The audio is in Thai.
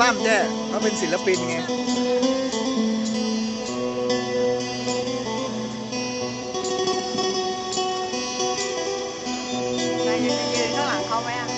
บ้ามแจ้เขาเป็นศิลปินไงนายอยากจะยืนข้างหลังเขาไหมอะ